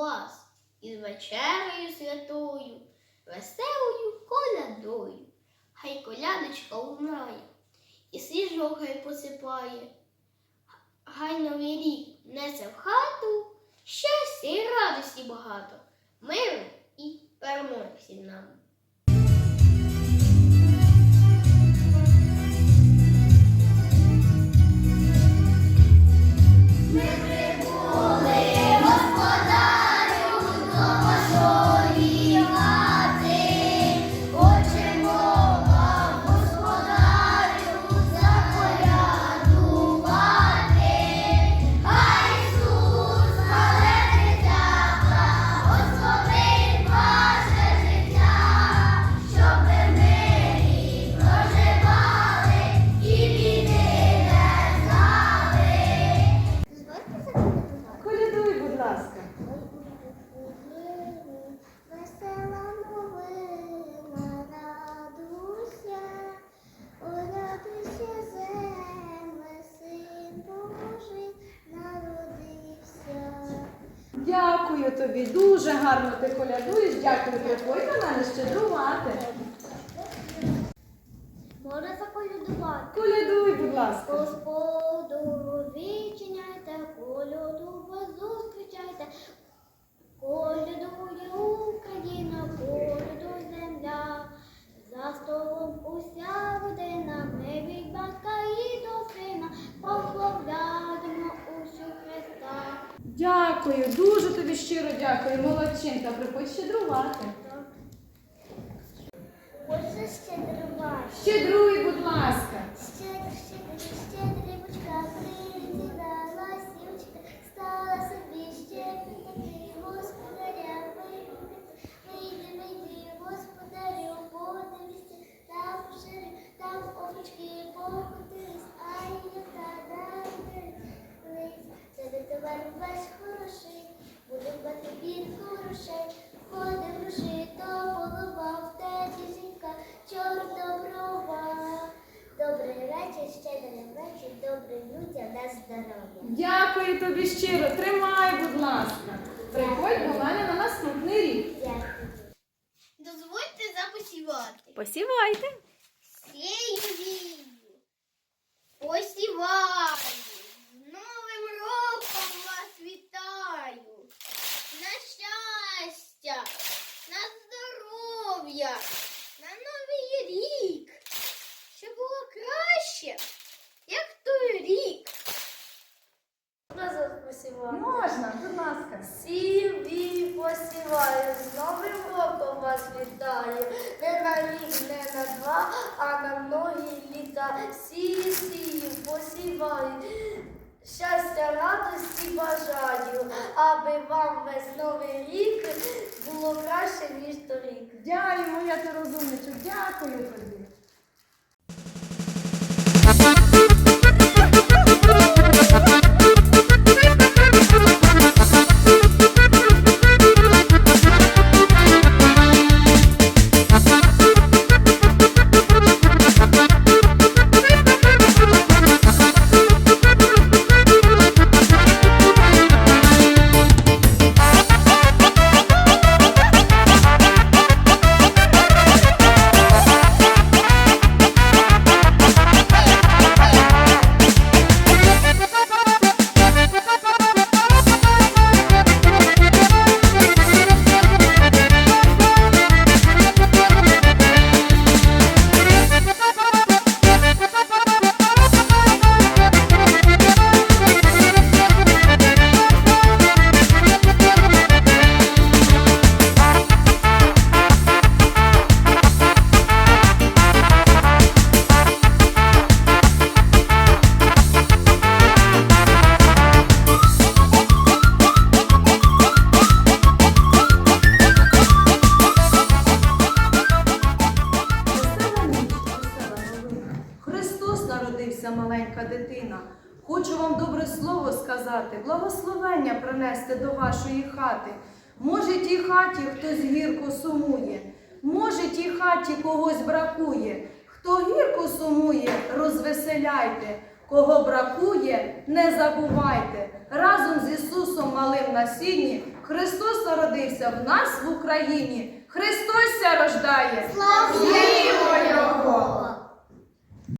вас із вечерею святою, веселою колядою. Хай колядочка лунає і сніжок хай посипає. Хай новий рік несе в хату, щастя і радості багато, миру і перемоги всім нам. Дякую тобі, дуже гарно ти колядуєш. Дякую, приходь до мене щедрувати. Можна заколядувати. Колядуй, будь ласка. Дякую, дуже тобі щиро дякую. Молодчинка, приходь щедрувати. Щедрувати. Щедруй, будь ласка. Щедр, щедр, Вечір, щедрий вечір, добрим людям на здоров'я. Дякую тобі щиро. Тримай, будь ласка. Приходь до мене на наступний рік. Дякую. Дозвольте запосівати. Посівайте. Сію, посіваю, з Новим роком вас вітаю. На щастя, на здоров'я, на новий рік. Щоб було краще, як той рік. Посіваю. Можна, будь ласка. Сів і посіваю, з Новим роком вас вітаю. Не на рік, не на два, а на многі літа. Сію, сію, посіваю. Щастя, радості бажаю, аби вам весь новий рік було краще, ніж торік. Дякую, моя ти розумничок. Дякую тобі. thank народився маленька дитина. Хочу вам добре слово сказати, благословення принести до вашої хати. Може, тій хаті хтось гірко сумує, може, тій хаті когось бракує. Хто гірко сумує, розвеселяйте, кого бракує, не забувайте. Разом з Ісусом малим на сіні Христос народився в нас в Україні. Христос рождає. Слава Його!